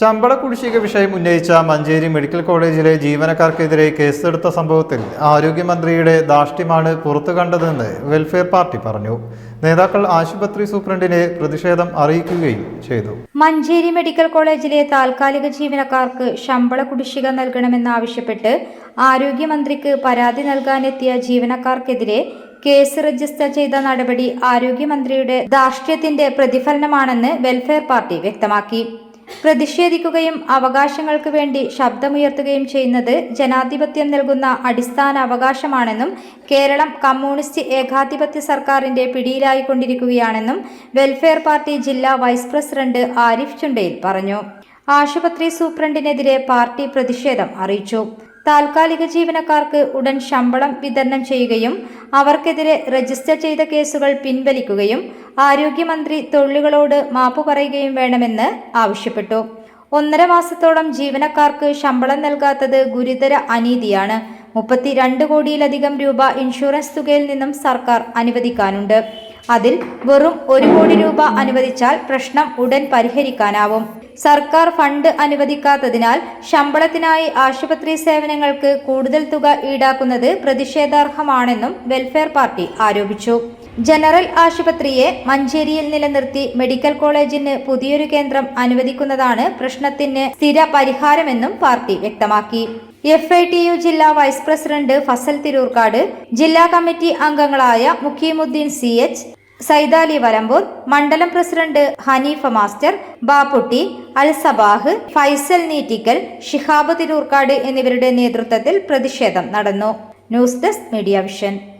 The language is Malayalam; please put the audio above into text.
ശമ്പള കുടിശ്ശിക വിഷയം ഉന്നയിച്ച മഞ്ചേരി മെഡിക്കൽ കോളേജിലെ ജീവനക്കാർക്കെതിരെ കേസെടുത്ത സംഭവത്തിൽ ആരോഗ്യമന്ത്രിയുടെ ധാർഷ്ട്യമാണ് പുറത്തു കണ്ടതെന്ന് വെൽഫെയർ പാർട്ടി പറഞ്ഞു. നേതാക്കൾ ആശുപത്രി സൂപ്രണ്ടിനെ പ്രതിഷേധം അറിയിക്കുകയും ചെയ്തു. മഞ്ചേരി മെഡിക്കൽ കോളേജിലെ താൽക്കാലിക ജീവനക്കാർക്ക് ശമ്പള കുടിശ്ശിക നൽകണമെന്നാവശ്യപ്പെട്ട് ആരോഗ്യമന്ത്രിക്ക് പരാതി നൽകാനെത്തിയ ജീവനക്കാർക്കെതിരെ കേസ് രജിസ്റ്റർ ചെയ്ത നടപടി ആരോഗ്യമന്ത്രിയുടെ ധാർഷ്ട്യത്തിന്റെ പ്രതിഫലനമാണെന്ന് വെൽഫെയർ പാർട്ടി വ്യക്തമാക്കി. പ്രതിഷേധിക്കുകയും അവകാശങ്ങൾക്ക് വേണ്ടി ശബ്ദമുയർത്തുകയും ചെയ്യുന്നത് ജനാധിപത്യം നൽകുന്ന അടിസ്ഥാന അവകാശമാണെന്നും കേരളം കമ്മ്യൂണിസ്റ്റ് ഏകാധിപത്യ സർക്കാരിന്റെ പിടിയിലായിക്കൊണ്ടിരിക്കുകയാണെന്നും വെൽഫെയർ പാർട്ടി ജില്ലാ വൈസ് പ്രസിഡന്റ് ആരിഫ് ചുണ്ടയിൽ പറഞ്ഞു. ആശുപത്രി സൂപ്രണ്ടിനെതിരെ പാർട്ടി പ്രതിഷേധം അറിയിച്ചു. താൽക്കാലിക ജീവനക്കാർക്ക് ഉടൻ ശമ്പളം വിതരണം ചെയ്യുകയും അവർക്കെതിരെ രജിസ്റ്റർ ചെയ്ത കേസുകൾ പിൻവലിക്കുകയും ആരോഗ്യമന്ത്രി തൊഴിലുകളോട് മാപ്പ് പറയുകയും വേണമെന്ന് ആവശ്യപ്പെട്ടു. ഒന്നര മാസത്തോളം ജീവനക്കാർക്ക് ശമ്പളം നൽകാത്തത് ഗുരുതര അനീതിയാണ്. മുപ്പത്തിരണ്ട് കോടിയിലധികം രൂപ ഇൻഷുറൻസ് തുകയിൽ നിന്നും സർക്കാർ അനുവദിക്കാനുണ്ട്. അതിൽ വെറും ഒരു കോടി രൂപ അനുവദിച്ചാൽ പ്രശ്നം ഉടൻ പരിഹരിക്കാനാവും. സർക്കാർ ഫണ്ട് അനുവദിക്കാത്തതിനാൽ ശമ്പളത്തിനായി ആശുപത്രി സേവനങ്ങൾക്ക് കൂടുതൽ തുക ഈടാക്കുന്നത് പ്രതിഷേധാർഹമാണെന്നും വെൽഫെയർ പാർട്ടി ആരോപിച്ചു. ജനറൽ ആശുപത്രിയെ മഞ്ചേരിയിൽ നിലനിർത്തി മെഡിക്കൽ കോളേജിന് പുതിയൊരു കേന്ദ്രം അനുവദിക്കുന്നതാണ് പ്രശ്നത്തിന് സ്ഥിര പരിഹാരമെന്നും പാർട്ടി വ്യക്തമാക്കി. എഫ് ഐ ടി യു ജില്ലാ വൈസ് പ്രസിഡന്റ് ഫസൽ തിരൂർക്കാട് ജില്ലാ കമ്മിറ്റി അംഗങ്ങളായ മുഖീമുദ്ദീൻ സി എച്ച് സൈദാലി വരമ്പൂർ മണ്ഡലം പ്രസിഡന്റ് ഹനീഫ മാസ്റ്റർ ബാപ്പുട്ടി അൽ സബാഹ് ഫൈസൽ നീറ്റിക്കൽ ഷിഹാബ് തിരൂർക്കാട് എന്നിവരുടെ നേതൃത്വത്തിൽ പ്രതിഷേധം നടന്നു. News desk media vision.